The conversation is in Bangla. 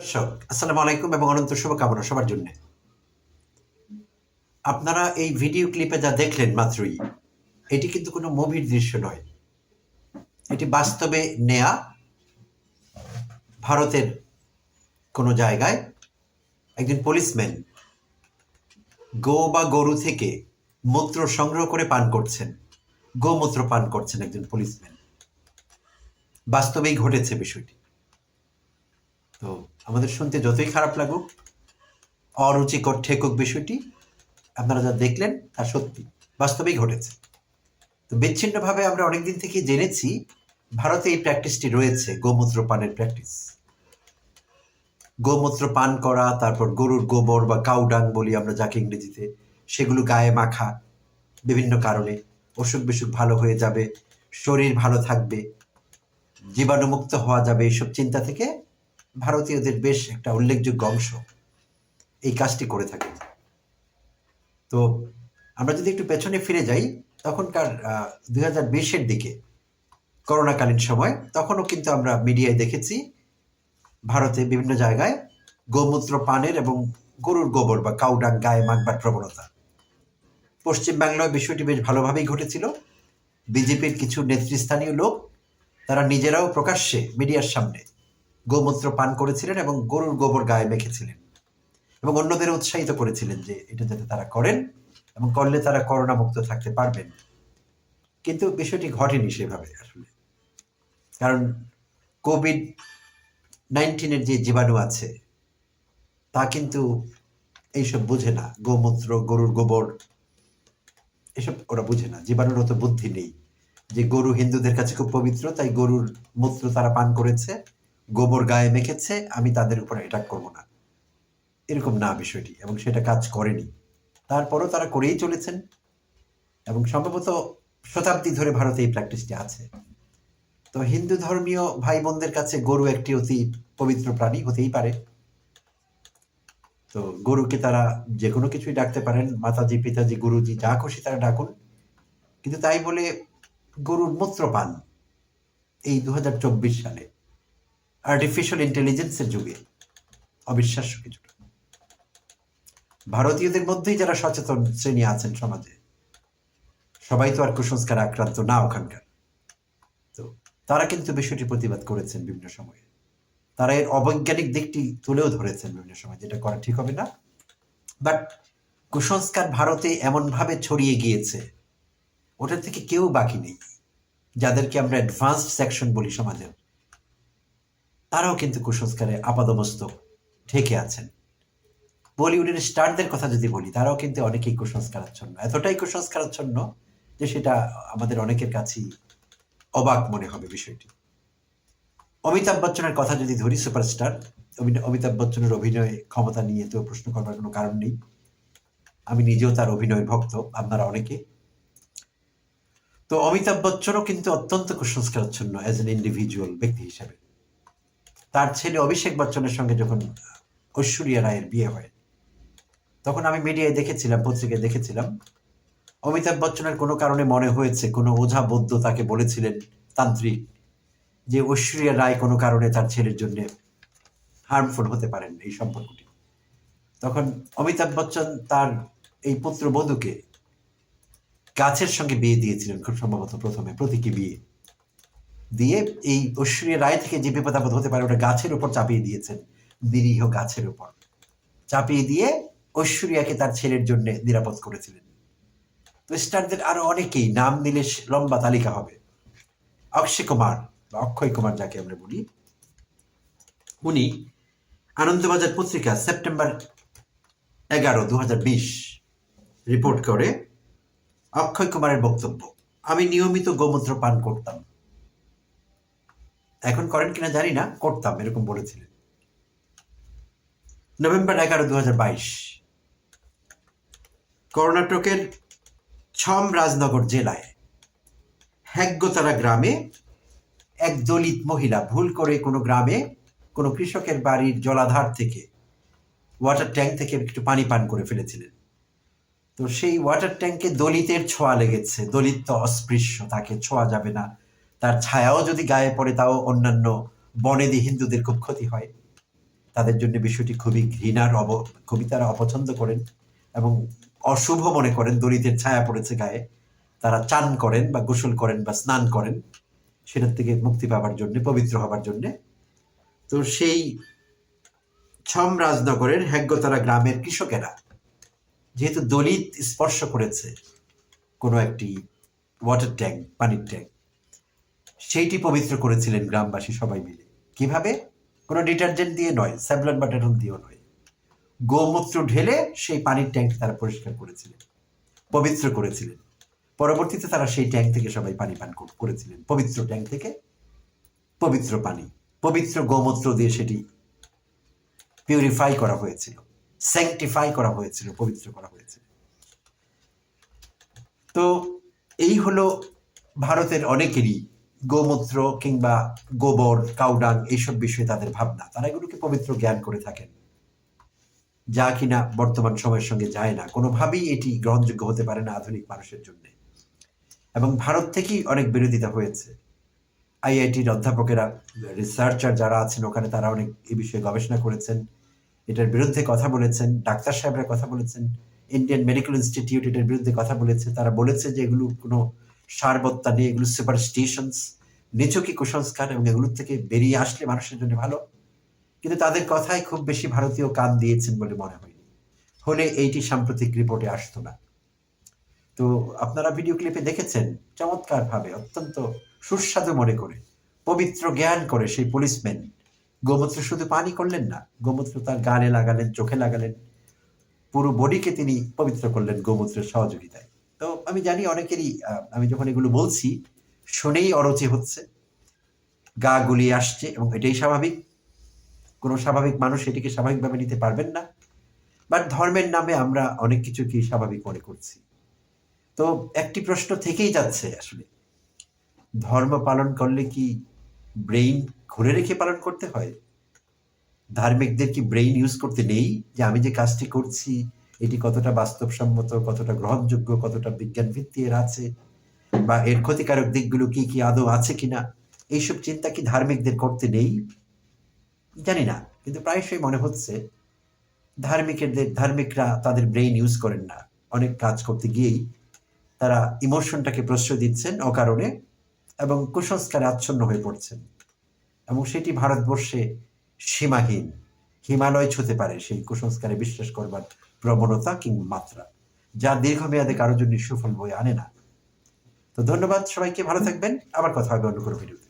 দর্শক, আসসালামু আলাইকুম এবং অনন্ত শুভকামনা সবার জন্য। আপনারা এই ভিডিও ক্লিপে যা দেখলেন মাত্রই, এটি কিন্তু কোনো মুভির দৃশ্য নয়। এটি বাস্তবে নেয়া ভারতের কোনো জায়গায় একজন পুলিশম্যান গো বা গরু থেকে মূত্র সংগ্রহ করে পান করছেন, গোমূত্র পান করছেন একজন পুলিশম্যান বাস্তবেই ঘটেছে বিষয়টি। তো আমাদের শুনতে যতই খারাপ লাগুক, অরুচিকর ঠেকুক বিষয়টি, আপনারা যা দেখলেন তা সত্যি, বাস্তবেই ঘটেছে। তো বিচ্ছিন্নভাবে আমরা অনেকদিন থেকে জেনেছি, ভারতে এই প্র্যাকটিসটি রয়েছে, গোমূত্র পানের প্র্যাকটিস গোমূত্র পান করা, তারপর গরুর গোবর বা কাউডাং বলি আমরা যাকে ইংরেজিতে, সেগুলো গায়ে মাখা, বিভিন্ন কারণে অসুখ বিসুখ ভালো হয়ে যাবে, শরীর ভালো থাকবে, জীবাণুমুক্ত হওয়া যাবে, এইসব চিন্তা থেকে ভারতীয়দের বেশ একটা উল্লেখযোগ্য অংশ এই কাজটি করে থাকে। তো আমরা যদি একটু পেছনে ফিরে যাই, তখনকার দুই হাজার বিশের দিকে, করোনাকালীন সময়, তখনও কিন্তু আমরা মিডিয়ায় দেখেছি ভারতে বিভিন্ন জায়গায় গোমূত্র পানের এবং গরুর গোবর বা কাউডাং গায়ে মাখবার প্রবণতা। পশ্চিমবাংলায় বিষয়টি বেশ ভালোভাবেই ঘটেছিল। বিজেপির কিছু নেতৃস্থানীয় লোক, তারা নিজেরাও প্রকাশ্যে মিডিয়ার সামনে গোমূত্র পান করেছিলেন এবং গরুর গোবর গায়ে মেখেছিলেন। এবং অন্যদের উৎসাহিত করেছিলেন যে এটা যাতে তারা করেন এবং করলে তারা করোনা মুক্ত থাকতে পারবেন। কিন্তু বিষয়টি ঘটেনি সেভাবে আসলে। কারণ কোভিড নাইন্টিনের যে জীবাণু আছে, তা কিন্তু এইসব বুঝে না। গোমূত্র, গরুর গোবর, এসব ওরা বুঝে না। জীবাণুর অত বুদ্ধি নেই যে গরু হিন্দুদের কাছে খুব পবিত্র, তাই গরুর মূত্র তারা পান করেছে। গোবর গায়ে মেখেছে, আমি তাদের উপর অ্যাটাক করব না। এরকম না বিষয়টি, এবং সেটা কাজ করেনি। তারপরও তারা করেই চলেছেন, এবং সম্ভবত শতাব্দী ধরে ভারতে এই প্র্যাকটিসটি আছে। তো হিন্দু ধর্মীয় ভাই বোনদের কাছে গরু একটি অতি পবিত্র প্রাণী, হতেই পারে। তো গরুকে তারা যে কোনো কিছুই ডাকতে পারেন, মাতাজি, পিতাজি, গুরুজি, যা খুশি তারা ডাকুন। কিন্তু তাই বলে গরুর মূত্র পান এই দু হাজার চব্বিশ সালে আর্টিফিশিয়াল ইন্টেলিজেন্সের যুগে। অবিশ্বাস্য কিছুটা। ভারতীয়দের মধ্যেই যারা সচেতন শ্রেণি আছেন সমাজে, সবাই তো আর কুসংস্কার আক্রান্ত না ওখানকার। তো তারা কিন্তু বিষয়টি প্রতিবাদ করেছেন বিভিন্ন সময়ে। তারা এর অবৈজ্ঞানিক দিকটি তুলেও ধরেছেন বিভিন্ন সময়, যেটা করা ঠিক হবে না। বাট কুসংস্কার ভারতে এমনভাবে ছড়িয়ে গিয়েছে ওটা থেকে কেউ বাকি নেই। যাদেরকে আমরা অ্যাডভান্সড সেকশন বলি সমাজের তারাও কিন্তু কুসংস্কারে আপাদমস্তক ঢেকে আছেন। বলিউডের স্টারদের কথা যদি বলি, তারাও কিন্তু অনেকেই কুসংস্কারাচ্ছন্ন। এতটাই কুসংস্কারাচ্ছন্ন যে সেটা আমাদের অনেকের কাছেই অবাক মনে হবে বিষয়টি। অমিতাভ বচ্চনের কথা যদি ধরি, সুপারস্টার অমিতাভ বচ্চনের অভিনয় ক্ষমতা নিয়ে তো প্রশ্ন করবার কোনো কারণ নেই। আমি নিজেও তার অভিনয় ভক্ত, আপনারা অনেকে। তো অমিতাভ বচ্চনও কিন্তু অত্যন্ত কুসংস্কারাচ্ছন্ন অ্যাজ এন ইন্ডিভিজুয়াল ব্যক্তি হিসেবে। তার ছেলে অভিষেক বচ্চনের সঙ্গে যখন ঐশ্বরিয়া রায়ের বিয়ে হয়, তখন আমি মিডিয়ায় দেখেছিলাম, পত্রিকায় দেখেছিলাম। অমিতাভ বচ্চনের কোনো কারণে মনে হয়েছে, কোনো ওঝা বৌদ্ধ তাকে বলেছিলেন তান্ত্রিক, যে ঐশ্বরিয়া রায় কোনো কারণে তার ছেলের জন্য হার্মফুল হতে পারেন এই সম্পর্কটি। তখন অমিতাভ বচ্চন তার এই পুত্র বধূকে গাছের সঙ্গে বিয়ে দিয়েছিলেন খুব সম্ভবত প্রথমে, প্রতীকী বিয়ে। দিয়ে এই ঐশ্বরিয়া রায় থেকে যে বিপদ আপদ হতে পারে, ওটা গাছের উপর চাপিয়ে দিয়েছেন, নিরীহ গাছের উপর। চাপিয়ে দিয়ে ঐশ্বরিয়াকে তার ছেলের জন্য নিরাপদ করেছিলেন। স্টারদের আরও অনেকেই, নাম নিলে লম্বা তালিকা হবে। অক্ষয় কুমার, বা অক্ষয় কুমার যাকে আমরা বলি, উনি আনন্দবাজার পত্রিকা সেপ্টেম্বর এগারো দু রিপোর্ট করে অক্ষয় কুমারের বক্তব্য। আমি নিয়মিত গোমূত্র পান করতাম। এখন করেন কিনা জানি না, করতাম, এরকম বলেছিলেন। নভেম্বর এগারো দু হাজার বাইশ। কর্ণাটকের ছম রাজনগর জেলায় হ্যাগ্যতারা গ্রামে এক দলিত মহিলা ভুল করে কোনো গ্রামে কোনো কৃষকের বাড়ির জলাধার থেকে ওয়াটার ট্যাঙ্ক থেকে একটু পানি পান করে ফেলেছিলেন। তো সেই ওয়াটার ট্যাঙ্কে দলিতের ছোঁয়া লেগেছে, দলিত তো অস্পৃশ্য, তাকে ছোঁয়া যাবে না। তার ছায়াও যদি গায়ে পড়ে, তাও অন্যান্য বনেদি হিন্দুদের খুব ক্ষতি হয়। তাদের জন্য বিষয়টি খুবই ঘৃণার অব, খুবই তারা অপছন্দ করেন এবং অশুভ মনে করেন দলিতের ছায়া পড়েছে গায়ে। তারা চান করেন বা গোসল করেন বা স্নান করেন, সেটার থেকে মুক্তি পাওয়ার জন্য, পবিত্র হবার জন্য। তো সেই ছম রাজনগরের হ্যাগ্যতারা গ্রামের কৃষকেরা, যেহেতু দলিত স্পর্শ করেছে কোনো একটি ওয়াটার ট্যাঙ্ক পানির ট্যাঙ্ক সেইটি পবিত্র করেছিলেন গ্রামবাসী সবাই মিলে। কীভাবে? কোনো ডিটারজেন্ট দিয়ে নয়, স্যাভলন বা ডেটল দিয়েও নয়। গোমূত্র ঢেলে সেই পানির ট্যাঙ্ক তারা পরিষ্কার করেছিলেন, পবিত্র করেছিলেন। পরবর্তীতে তারা সেই ট্যাঙ্ক থেকে সবাই পানি পান করেছিলেন, পবিত্র ট্যাঙ্ক থেকে। পবিত্র পানি, পবিত্র গোমূত্র দিয়ে সেটি পিউরিফাই করা হয়েছিল স্যাংটিফাই করা হয়েছিল, পবিত্র করা হয়েছিল। তো এই হলো ভারতের অনেকেরই গোমূত্র কিংবা গোবর, কাউডাং এইসব বিষয়ে তাদের ভাবনা। তারা এগুলোকে পবিত্র জ্ঞান করে থাকেন। যা কিনা বর্তমান সময়ের সঙ্গে যায় না। কোনোভাবেই এটি গ্রহণযোগ্য হতে পারে না আধুনিক মানুষের জন্য। এবং ভারত থেকেই অনেক বিরোধিতা হয়েছে। আইআইটির অধ্যাপকেরা, রিসার্চার যারা আছেন ওখানে, তারা অনেক এ বিষয়ে গবেষণা করেছেন। এটার বিরুদ্ধে কথা বলেছেন। ডাক্তার সাহেবরা কথা বলেছেন। ইন্ডিয়ান মেডিকেল ইনস্টিটিউট এটার বিরুদ্ধে কথা বলেছে। তারা বলেছে যে এগুলো কোনো সারবত্তা নেই এগুলো সুপারস্টিশনস নিচকি কুসংস্কার এবং এগুলোর থেকে বেরিয়ে আসলে মানুষের জন্য ভালো। কিন্তু তাদের কথায় খুব বেশি ভারতীয় কান দিয়েছেন বলে মনে হয়নি। হলে এইটি সাম্প্রতিক রিপোর্টে আসতো না। তো আপনারা ভিডিও ক্লিপে দেখেছেন চমৎকার ভাবে অত্যন্ত সুস্বাদু মনে করে, পবিত্র জ্ঞান করে সেই পুলিশম্যান গোমূত্র শুধু পানি করলেন না, গোমূত্র তার গালে লাগালেন, চোখে লাগালেন। পুরো বডিকে তিনি পবিত্র করলেন গোমূত্রের সহযোগিতায়। তো আমি জানি অনেকেরই আমি যখন এগুলো বলছি, শুনেই অরুচি হচ্ছে, গা গুলিয়ে আসছে এবং এটাই স্বাভাবিক। কোনো স্বাভাবিক মানুষ এটিকে স্বাভাবিকভাবে নিতে পারবেন না। বাট ধর্মের নামে আমরা অনেক কিছুকে স্বাভাবিক মনে করছি। তো একটি প্রশ্ন থেকেই যাচ্ছে আসলে, ধর্ম পালন করলে কি ব্রেইন ঘুরে রেখে পালন করতে হয়? ধার্মিকদের কি ব্রেইন ইউজ করতে নেই যে আমি যে কাজটি করছি এটি কতটা বাস্তবসম্মত, কতটা গ্রহণযোগ্য, কতটা বিজ্ঞান ভিত্তি এর আছে? বা এর ক্ষতিকারক দিকগুলো কি কি আদৌ আছে কিনা? এইসব চিন্তা কি ধার্মিকদের করতে নেই? জানি না, কিন্তু প্রায়শই মনে হচ্ছে ধার্মিকদের, ধার্মিকরা তাদের ব্রেইন ইউজ করেন না। অনেক কাজ করতে গিয়েই তারা ইমোশনটাকে প্রশ্রয় দিচ্ছেন অকারণে এবং কুসংস্কারে আচ্ছন্ন হয়ে পড়ছেন। এবং সেটি ভারতবর্ষে সীমাহীন, হিমালয় ছুতে পারে সেই কুসংস্কারে বিশ্বাস করবার প্রবণতা কিংবা মাত্রা, যা দীর্ঘমেয়াদে কারোর জন্য সুফল বই আনে না। তো ধন্যবাদ সবাইকে, ভালো থাকবেন। আবার কথা হবে অন্য কোনো ভিডিওতে।